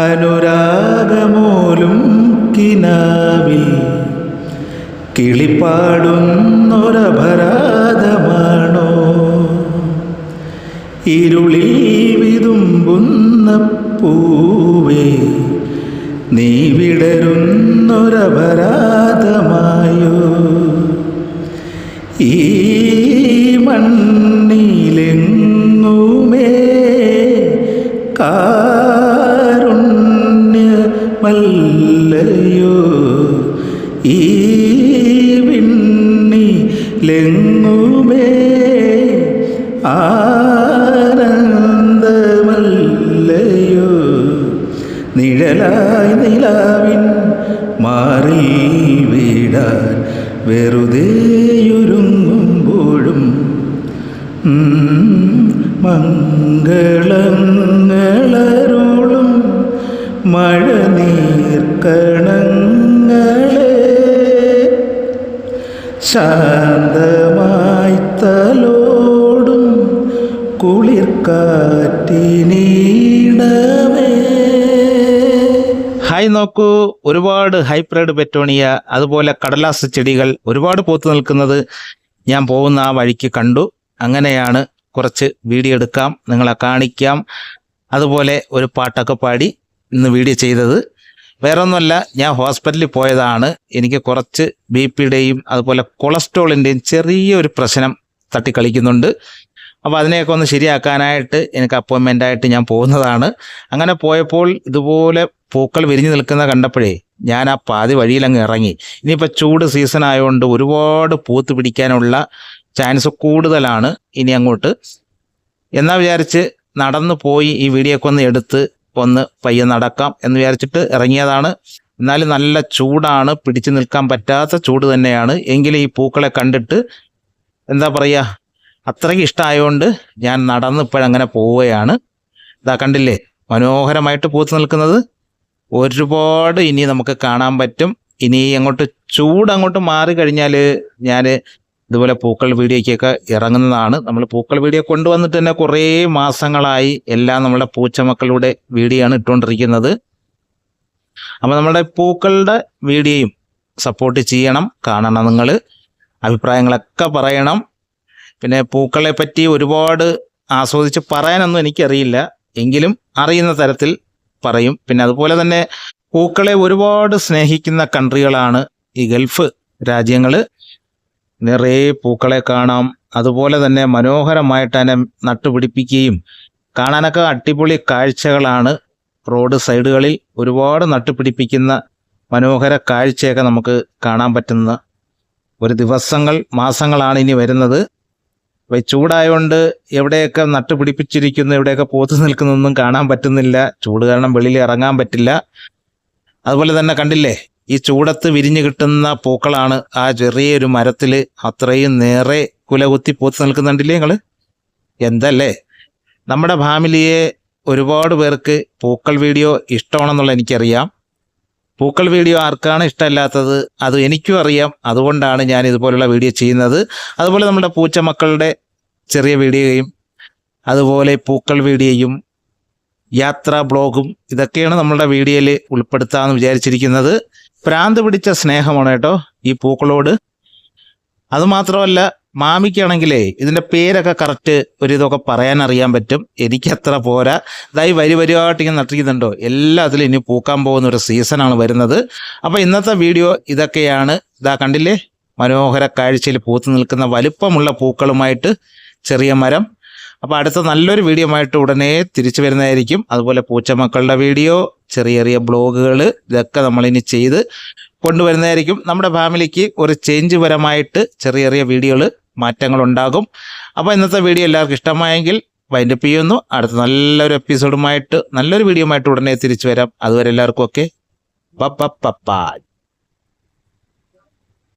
അനുരാഗമോലും കിനാവിൽ കിളിപ്പാടുന്നൊരപരാധമാണോ? ഇരുളിൽ വിതുമ്പുന്ന പൂവേ നീ വിടരുന്നൊരപരാധമായോ? ഈ നിഴലായി നിലാവിൻ മാറി വീടാൻ വെറുതെയൊരുങ്ങുമ്പോഴും മംഗളങ്ങളരുളും മഴ നീർക്കണങ്ങളെ ശാന്തമായി തലോടും കുളിർക്കാറ്റിനീടമേ ഹായ് നോക്കൂ ഒരുപാട് ഹൈബ്രിഡ് പെറ്റോണിയ അതുപോലെ കടലാസ് ചെടികൾ ഒരുപാട് പൂത്തു നിൽക്കുന്നത് ഞാൻ പോകുന്ന ആ വഴിക്ക് കണ്ടു. അങ്ങനെയാണ് കുറച്ച് വീഡിയോ എടുക്കാം നിങ്ങളെ കാണിക്കാം. അതുപോലെ ഒരു പാട്ടൊക്കെ പാടി ഇന്ന് വീഡിയോ ചെയ്തത്. വേറെ ഒന്നുമല്ല ഞാൻ ഹോസ്പിറ്റലിൽ പോയതാണ്. എനിക്ക് കുറച്ച് ബി പിയുടെയും അതുപോലെ കൊളസ്ട്രോളിന്റെയും ചെറിയൊരു പ്രശ്നം തട്ടിക്കളിക്കുന്നുണ്ട്. അപ്പോൾ അതിനെയൊക്കെ ഒന്ന് ശരിയാക്കാനായിട്ട് എനിക്ക് അപ്പോയിൻമെന്റ് ആയിട്ട് ഞാൻ പോകുന്നതാണ്. അങ്ങനെ പോയപ്പോൾ ഇതുപോലെ പൂക്കൾ വിരിഞ്ഞു നിൽക്കുന്ന കണ്ടപ്പോഴേ ഞാൻ ആ പാതി വഴിയിലങ്ങ് ഇറങ്ങി. ഇനിയിപ്പോൾ ചൂട് സീസൺ ആയതുകൊണ്ട് ഒരുപാട് പൂത്ത് പിടിക്കാനുള്ള ചാൻസ് കൂടുതലാണ് ഇനി അങ്ങോട്ട്. എന്നാ വിചാരിച്ച് നടന്നു പോയി ഈ വീഡിയോ ഒക്കെ ഒന്ന് എടുത്ത് ഒന്ന് പയ്യെ നടക്കാം എന്ന് വിചാരിച്ചിട്ട് ഇറങ്ങിയതാണ്. എന്നാലും നല്ല ചൂടാണ് പിടിച്ചു നിൽക്കാൻ പറ്റാത്ത ചൂട് തന്നെയാണ്. എങ്കിലും ഈ പൂക്കളെ കണ്ടിട്ട് എന്താ പറയുക അത്രയ്ക്ക് ഇഷ്ടമായതുകൊണ്ട് ഞാൻ നടന്ന് ഇപ്പോഴങ്ങനെ പോവുകയാണ്. ഇതാ കണ്ടില്ലേ മനോഹരമായിട്ട് പൂത്ത് നിൽക്കുന്നത്. ഒരുപാട് ഇനി നമുക്ക് കാണാൻ പറ്റും. ഇനി അങ്ങോട്ട് ചൂട് അങ്ങോട്ട് മാറി കഴിഞ്ഞാൽ ഞാൻ ഇതുപോലെ പൂക്കൾ വീഡിയോയ്ക്കൊക്കെ ഇറങ്ങുന്നതാണ്. നമ്മൾ പൂക്കൾ വീഡിയോ കൊണ്ടുവന്നിട്ട് തന്നെ കുറേ മാസങ്ങളായി എല്ലാം നമ്മുടെ പൂച്ചമക്കളുടെ വീഡിയോ ആണ് ഇട്ടുകൊണ്ടിരിക്കുന്നത് അപ്പോൾ നമ്മുടെ പൂക്കളുടെ വീഡിയോയും സപ്പോർട്ട് ചെയ്യണം കാണണം നിങ്ങൾ അഭിപ്രായങ്ങളൊക്കെ പറയണം. പിന്നെ പൂക്കളെ പറ്റി ഒരുപാട് ആസ്വദിച്ച് പറയാനൊന്നും എനിക്കറിയില്ല. എങ്കിലും അറിയുന്ന തരത്തിൽ പറയും. പിന്നെ അതുപോലെ തന്നെ പൂക്കളെ ഒരുപാട് സ്നേഹിക്കുന്ന കൺട്രികളാണ് ഈ ഗൾഫ് രാജ്യങ്ങൾ നിറയെ പൂക്കളെ കാണാം. അതുപോലെ തന്നെ മനോഹരമായിട്ട് തന്നെ നട്ടുപിടിപ്പിക്കുകയും കാണാനൊക്കെ അടിപൊളി കാഴ്ചകളാണ് റോഡ് സൈഡുകളിൽ ഒരുപാട് നട്ടുപിടിപ്പിക്കുന്ന മനോഹര കാഴ്ചയൊക്കെ നമുക്ക് കാണാൻ പറ്റുന്ന ഒരു ദിവസങ്ങൾ മാസങ്ങളാണ് ഇനി വരുന്നത്. അപ്പോൾ ചൂടായതുകൊണ്ട് എവിടെയൊക്കെ നട്ടുപിടിപ്പിച്ചിരിക്കുന്നു എവിടെയൊക്കെ പോത്തു നിൽക്കുന്നൊന്നും കാണാൻ പറ്റുന്നില്ല. ചൂട് കാരണം വെളിയിൽ ഇറങ്ങാൻ പറ്റില്ല. അതുപോലെ തന്നെ കണ്ടില്ലേ ഈ ചൂടത്ത് വിരിഞ്ഞു കിട്ടുന്ന പൂക്കളാണ് ആ ചെറിയൊരു മരത്തിൽ അത്രയും നേരെ കുലകുത്തി പൂത്ത് നിൽക്കുന്നുണ്ടില്ലേ നിങ്ങൾ എന്തല്ലേ? നമ്മുടെ ഫാമിലിയെ ഒരുപാട് പേർക്ക് പൂക്കൾ വീഡിയോ ഇഷ്ടമാണെന്നുള്ള എനിക്കറിയാം. പൂക്കൾ വീഡിയോ ആർക്കാണ് ഇഷ്ടമല്ലാത്തത് അത് എനിക്കും അറിയാം. അതുകൊണ്ടാണ് ഞാൻ ഇതുപോലുള്ള വീഡിയോ ചെയ്യുന്നത്. അതുപോലെ നമ്മുടെ പൂച്ചമക്കളുടെ ചെറിയ വീഡിയോയും അതുപോലെ പൂക്കൾ വീഡിയോയും യാത്രാ ബ്ലോഗും ഇതൊക്കെയാണ് നമ്മളുടെ വീഡിയോയിൽ ഉൾപ്പെടുത്താമെന്ന് വിചാരിച്ചിരിക്കുന്നത്. പ്രാന്ത് പിടിച്ച സ്നേഹമാണ് കേട്ടോ ഈ പൂക്കളോട്. അതുമാത്രമല്ല മാമിക്കാണെങ്കിലേ ഇതിന്റെ പേരൊക്കെ കറക്റ്റ് ഒരു ഇതൊക്കെ പറയാൻ അറിയാൻ പറ്റും. എനിക്കത്ര പോരാ. ഇതായി വരി വരിയായിട്ട് ഇങ്ങനെ നട്ടിരിക്കുന്നുണ്ടോ? എല്ലാത്തിലും ഇനി പൂക്കാൻ പോകുന്ന ഒരു സീസണാണ് വരുന്നത്. അപ്പോൾ ഇന്നത്തെ വീഡിയോ ഇതൊക്കെയാണ്. ഇതാ കണ്ടില്ലേ? മനോഹര കാഴ്ചയിൽ പൂത്തു നിൽക്കുന്ന വലുപ്പമുള്ള പൂക്കളുമായിട്ട് ചെറിയ മരം. അപ്പോൾ അടുത്ത നല്ലൊരു വീഡിയോ ആയിട്ട് ഉടനെ തിരിച്ചു വരുന്നതായിരിക്കും. അതുപോലെ പൂച്ചമക്കളുടെ വീഡിയോ ചെറിയ ചെറിയ ബ്ലോഗുകൾ ഇതൊക്കെ നമ്മളിനി ചെയ്ത് കൊണ്ടുവരുന്നതായിരിക്കും. നമ്മുടെ ഫാമിലിക്ക് ഒരു ചേഞ്ച് പരമായിട്ട് ചെറിയ ചെറിയ വീഡിയോകൾ മാറ്റങ്ങൾ ഉണ്ടാകും അപ്പോൾ ഇന്നത്തെ വീഡിയോ എല്ലാവർക്കും ഇഷ്ടമായെങ്കിൽ വൈൻഡ് വൈൻഡപ്പ് ചെയ്യുന്നു. അടുത്ത നല്ലൊരു എപ്പിസോഡുമായിട്ട് നല്ലൊരു വീഡിയോ ആയിട്ട് ഉടനെ തിരിച്ചു വരാം. അതുവരെ എല്ലാവർക്കും ഒക്കെ പപ്പ